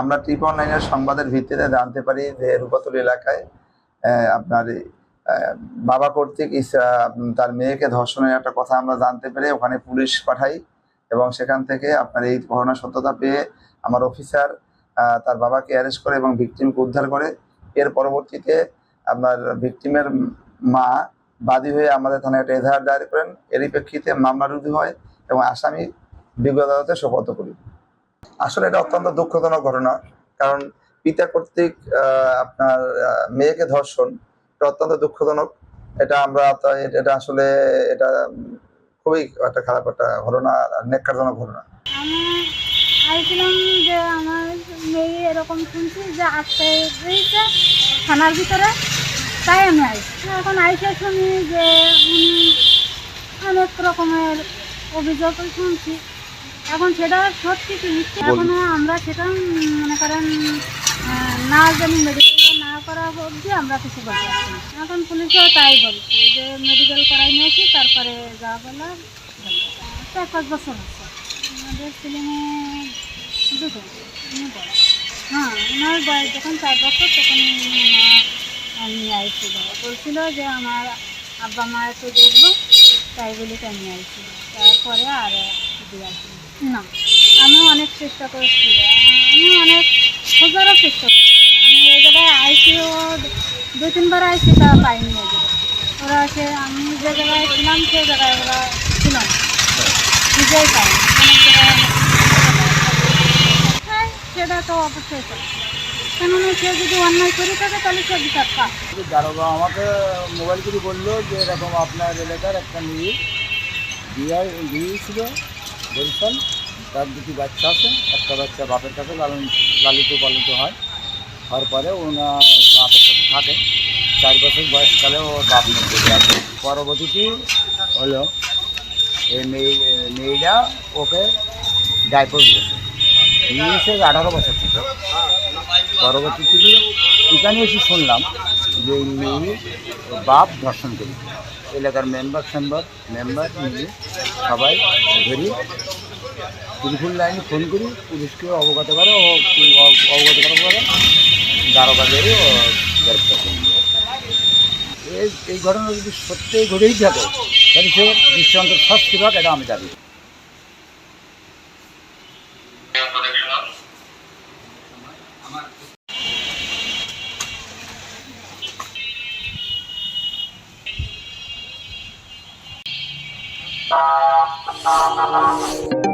আমরা ট্রিপল নাইনের সংবাদের ভিত্তিতে জানতে পারি যে রূপাতলি এলাকায় আপনার বাবা কর্তৃক তার মেয়েকে ধর্ষণের একটা কথা আমরা জানতে পেরে ওখানে পুলিশ পাঠাই এবং সেখান থেকে আপনার এই ঘটনার সত্যতা পেয়ে আমার অফিসার তার বাবাকে অ্যারেস্ট করে এবং ভিকটিমকে উদ্ধার করে। এর পরবর্তীতে আপনার ভিকটিমের মা বাদী হয়ে আমাদের থানায় একটা এজাহার দায়ের করেন। এরই প্রেক্ষিতে মামলা রুজু হয় এবং আসামি বিজ্ঞ আদালতে সোপর্দ করি। আসলে এটা অত্যন্ত দুঃখজনক ঘটনা, কারণ পিতা কর্তৃক আপনার মেয়েকে ধর্ষণ, এটা অত্যন্ত দুঃখজনক। এটা আমরা এটা আসলে, এটা খুবই একটা খারাপ একটা ঘটনা নেককারজনক ঘটনা। আমি আইছিলাম যে আমার মেয়ে এরকম শুনছি যে আটকে রয়েছে থানার ভিতরে, তাই আমি আইছি। এখন আইসে শুনি যে অনেক রকমের অভিযোগ শুনছি। এখন সেটা সত্যি কি মিথ্যে? এখনও আমরা সেটা মনে করেন না জানি মেডিকেলটা না করা অবধি আমরা কিছু বলতে পারছি এখন পুলিশও তাই বলছে যে মেডিকেল করাই নিয়েছি তারপরে যা বলা বলবে। চার পাঁচ বছর হচ্ছে আমাদের ছেলে মেয়ে দুটো। হ্যাঁ ওনার বয়স যখন চার বছর তখন আমি আইছিল বলছিল যে আমার আব্বা মা একটু দেখব তাই বলে আমি আইছিল তারপরে আর দিয়ে আসিনি না আমি অনেক চেষ্টা করেছি। আমি অনেক খোঁজারও চেষ্টা করছি। আমি এই জায়গায় আইসিও দুই তিনবার আইসি তা পাইনি এই জায়গায়। ওরা সে আমি যে জায়গায় ছিলাম সেই জায়গায় ওরা ছিল না। নিজেই পাইনি। হ্যাঁ সেটা তো অবশ্যই করে কেননা সে যদি অন্যায় করে তাহলে সে বিচার দারোগা আমাকে মোবাইল করে বলল যে এরকম আপনার এলাকার একটা মেয়ে বিয়ে বিয়েছিল বরিশাল তার দুটি বাচ্চা আছে, একটা বাচ্চা বাপের কাছে লালন, লালিত পালিত হয়। হওয়ার পরে ওনার বাপের সাথে থাকে। চার বছর বয়সকালে ও বাপ পরবর্তীতে হলো এই মেয়ে মেয়েটা ওকে ডাইপোর্স দিয়েছে। দিয়েছে আঠারো বছর থেকে। পরবর্তীতে এখানে এসে শুনলাম যে মেয়ে বাপ ধর্ষণ করি এলাকার মেম্বার ফেম্বার মেম্বার মিলে সবাই ধরি ত্রিপুল লাইনে ফোন করি পুলিশকে অবগত করে, ও অবগত করার পরে দারোগা ধরে ও গ্রেপ্তার করে নিয়ে। এই ঘটনা যদি সত্যিই ঘটেই থাকে, তাহলে সে দৃষ্টান্ত শাস্তি পাক, এটা আমি দাবি করি।